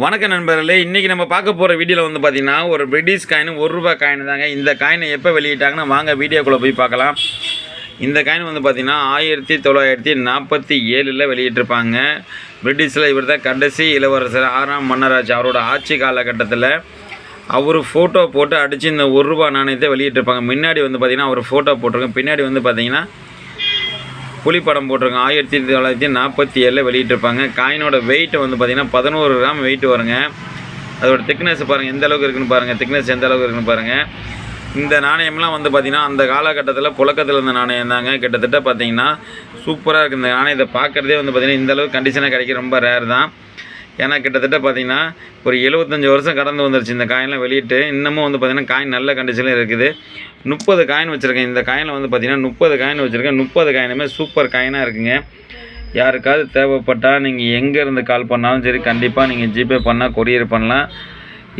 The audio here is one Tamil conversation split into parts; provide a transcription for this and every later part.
வணக்க நண்பர்களே இன்றைக்கி நம்ம பார்க்க போகிற வீடியோவில் வந்து பார்த்திங்கன்னா ஒரு பிரிட்டிஷ் காயின் ஒரு ரூபாய் காயின் தாங்க. இந்த காயினை எப்போ வெளியிட்டாங்கன்னா வாங்க வீடியோக்குள்ளே போய் பார்க்கலாம். இந்த காயின் வந்து பார்த்திங்கன்னா ஆயிரத்தி தொள்ளாயிரத்தி நாற்பத்தி ஏழில் வெளியிட்டிருப்பாங்க. பிரிட்டிஷில் இவர் தான் கடைசி இளவரசர் ஆறாம் மன்னராஜ். அவரோட ஆட்சி காலகட்டத்தில் அவர் ஃபோட்டோ போட்டு அடித்து இந்த ஒரு ரூபா நாணயத்தை வெளியிட்டிருப்பாங்க. முன்னாடி வந்து பார்த்திங்கன்னா அவர் ஃபோட்டோ போட்டிருக்கோம். பின்னாடி வந்து பார்த்திங்கன்னா புலி படம் போட்டிருக்கோம். ஆயிரத்தி தொள்ளாயிரத்தி நாற்பத்தி ஏழில் வெளியிட்டிருப்பாங்க. காயினோட வெயிட் வந்து பார்த்திங்கன்னா பதினோரு கிராம் வெயிட் வருங்க. அதோட திக்னஸ் பாருங்கள் எந்த அளவுக்கு இருக்குன்னு பாருங்கள் திக்னஸ் எந்த அளவுக்கு இருக்குன்னு பாருங்கள் இந்த நாணயம்லாம் வந்து பார்த்திங்கன்னா அந்த காலகட்டத்தில் புழக்கத்தில் இருந்த நாணயம் தாங்க. கிட்டத்தட்ட பார்த்தீங்கன்னா சூப்பராக இருக்குது இந்த நாணயத்தை பார்க்குறதே வந்து பார்த்திங்கன்னா இந்த அளவுக்கு கண்டிஷனாக கிடைக்க ரொம்ப ரேர் தான். ஏன்னா கிட்டத்தட்ட பார்த்தீங்கன்னா ஒரு எழுபத்தஞ்சி வருஷம் கடந்து வந்துருச்சு இந்த காயின்லாம் வெளியிட்டு. இன்னமும் வந்து பார்த்திங்கன்னா காயின் நல்ல கண்டிஷனில் இருக்குது. முப்பது காயின் வச்சுருக்கேன். இந்த காயினில் வந்து பார்த்திங்கன்னா முப்பது காயின் வச்சுருக்கேன். முப்பது காயினுமே சூப்பர் காயினாக இருக்குங்க. யாருக்காவது தேவைப்பட்டால் நீங்கள் எங்கேருந்து கால் பண்ணாலும் சரி கண்டிப்பாக நீங்கள் ஜிபே பண்ணால் கொரியர் பண்ணலாம்.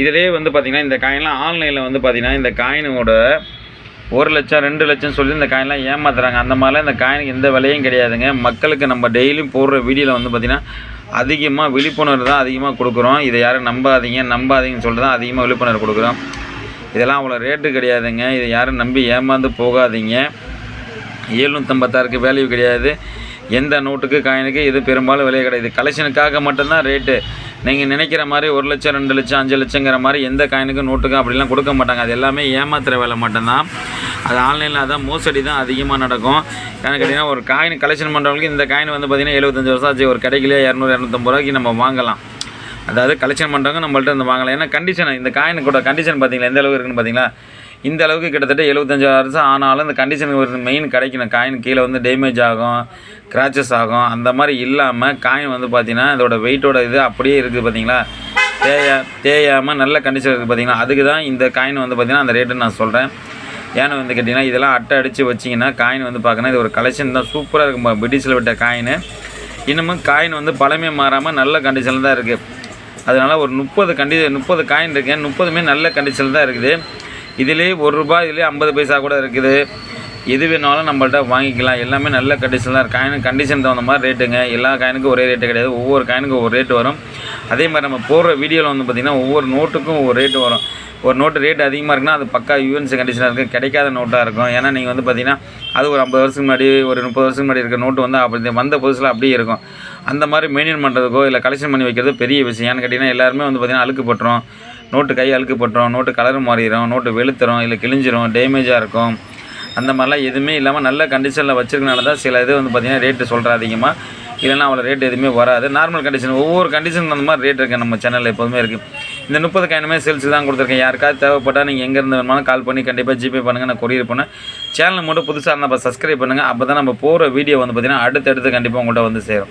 இதிலே வந்து பார்த்திங்கன்னா இந்த காயின்லாம் ஆன்லைனில் வந்து பார்த்திங்கன்னா இந்த காயினோட ஒரு லட்சம் ரெண்டு லட்சம் சொல்லி இந்த காயின்லாம் ஏமாத்துறாங்க. அந்த மாதிரிலாம் இந்த காயினுக்கு எந்த விலையும் கிடையாதுங்க. மக்களுக்கு நம்ம டெய்லியும் போடுற வீடியோவில் வந்து பார்த்திங்கன்னா அதிகமாக விழிப்புணர்வு தான் அதிகமாக கொடுக்குறோம். இதை யாரும் நம்பாதீங்க நம்பாதீங்கன்னு சொல்லிட்டு தான் அதிகமாக விழிப்புணர்வு கொடுக்குறோம். இதெல்லாம் அவ்வளோ ரேட்டு கிடையாதுங்க. இதை யாரும் நம்பி ஏமாந்து போகாதீங்க. எழுநூற்றம்பத்தாறுக்கு வேல்யூ கிடையாது. எந்த நோட்டுக்கு காயினுக்கு இது பெரும்பாலும் விலை கிடையாது. கலெக்ஷனுக்காக மட்டும்தான் ரேட்டு நீங்கள் நினைக்கிற மாதிரி ஒரு லட்சம் ரெண்டு லட்சம் அஞ்சு லட்சங்கிற மாதிரி எந்த காயினுக்கும் நோட்டுக்கும் அப்படிலாம் கொடுக்க மாட்டாங்க. அது எல்லாமே ஏமாத்துற வேலை மட்டும்தான். அது ஆன்லைனில் அதான் மோசடி தான் அதிகமாக நடக்கும். ஏன்னு கேட்டிங்கன்னா ஒரு காயின் கலெக்ஷன் பண்ணுறவங்களுக்கு இந்த காயின் வந்து பார்த்திங்கன்னா எழுபத்தஞ்சு வருஷம் ஆச்சு. ஒரு கடைக்கிலே இரநூறு இரநூத்தம்பது ரூபாய்க்கு நம்ம வாங்கலாம். அதாவது கலெக்ஷன் பண்ணுறவங்க நம்மள்ட்ட இந்த வாங்கலாம். ஏன்னா கண்டிஷன் இந்த காயினுக்கூட கண்டிஷன் பார்த்தீங்களா எந்த அளவுக்கு இருக்குன்னு பார்த்தீங்களா இந்த அளவுக்கு கிட்டத்தட்ட எழுபத்தஞ்சு வருஷம் ஆனாலும் இந்த கண்டிஷன் ஒரு மெயின் கிடைக்கணும். காயின் கீழே வந்து டேமேஜ் ஆகும் கிராச்சஸ் ஆகும். அந்த மாதிரி இல்லாமல் காயின் வந்து பார்த்திங்கன்னா இதோட வெயிட்டோட இது அப்படியே இருக்குது பார்த்தீங்களா தேயா தேயாமல் நல்ல கண்டிஷன் இருக்குது பார்த்திங்கன்னா அதுக்கு தான் இந்த காயின் வந்து பார்த்திங்கன்னா அந்த ரேட்டு நான் சொல்கிறேன் ஏன்னு வந்து கேட்டிங்கன்னா இதெல்லாம் அட்டை அடித்து வச்சிங்கன்னா காயின் வந்து பார்க்கணும் இது ஒரு கலெக்ஷன் தான். சூப்பராக இருக்கும். பிரிட்டிஷில் விட்ட காயின் இன்னமும் காயின் வந்து பழமை மாறாமல் நல்ல கண்டிஷனில் தான் இருக்குது அதனால் ஒரு முப்பது கண்டி முப்பது காயின் இருக்கேன். முப்பதுமே நல்ல கண்டிஷனில் தான் இருக்குது. இதிலே ஒரு ரூபாய் இதிலே ஐம்பது பைசா கூட இருக்குது. எது வேணாலும் நம்மள்ட்ட வாங்கிக்கலாம். எல்லாமே நல்ல கண்டிஷன் தான் காயின் கண்டிஷன் தகுந்த மாதிரி ரேட்டுங்க எல்லா காயினுக்கும் ஒரே ரேட்டு கிடையாது. ஒவ்வொரு காயினுக்கும் ஒவ்வொரு ரேட்டு வரும். அதே மாதிரி நம்ம போடுற வீடியோவில் வந்து பார்த்திங்கன்னா ஒவ்வொரு நோட்டுக்கும் ஒவ்வொரு ரேட்டு வரும். ஒரு நோட்டு ரேட் அதிகமாக இருக்குன்னா அது பக்கா யூஎன்சி கண்டிஷனாக இருக்கும். கிடைக்காத நோட்டாக இருக்கும். ஏன்னா நீங்கள் வந்து பார்த்தீங்கன்னா அது ஒரு ஐம்பது வருஷத்துக்கு முன்னாடி ஒரு முப்பது வருஷத்துக்கு முன்னாடி இருக்க நோட்டு வந்து அப்படி வந்த புதுசில் அப்படியே இருக்கும். அந்த மாதிரி மெயின்டைன் பண்ணுறதுக்கோ இல்லை கலெக்ஷன் பண்ணி வைக்கிறது பெரிய விஷயம். ஏன்னு கேட்டிங்கன்னா எல்லாருமே வந்து பார்த்திங்கன்னா அழுக்கு பட்டுரும். நோட்டு கை அழுக்கு பட்டுரும் நோட்டு கலர் மாறிடும் நோட்டு வெளுத்துரும் இல்லை கிழிஞ்சிரும் டேமேஜாக இருக்கும். அந்த மாதிரிலாம் எதுவுமே இல்லாமல் நல்ல கண்டிஷனில் வச்சுருக்கனால தான் சில இது வந்து பார்த்திங்கன்னா ரேட்டு சொல்கிற அதிகமாக இல்லைன்னா அவ்வளோ ரேட் எதுவுமே வராது. நார்மல் கண்டிஷன் ஒவ்வொரு கண்டிஷன் அந்த மாதிரி ரேட் இருக்குது நம்ம சேனலில் எப்போதுமே இருக்குது இந்த முப்பது காயினுமே சேல்ஸ் தான் கொடுத்துருக்கேன். யாருக்காவது தேவைப்பட்டால் நீங்கள் எங்கேருந்து வேணுமாலும் கால் பண்ணி கண்டிப்பாக ஜிபே பண்ணுங்கள் நான் கொரியர் பண்ணேன். சேனல் மட்டும் புதுசாக இருந்தால் சப்ஸ்கிரைப் பண்ணுங்கள் அப்போ தான் நம்ம போகிற வீடியோ வந்து பார்த்திங்கன்னா அடுத்தடுத்து கண்டிப்பாக உங்கள்கிட்ட வந்து சேரும்.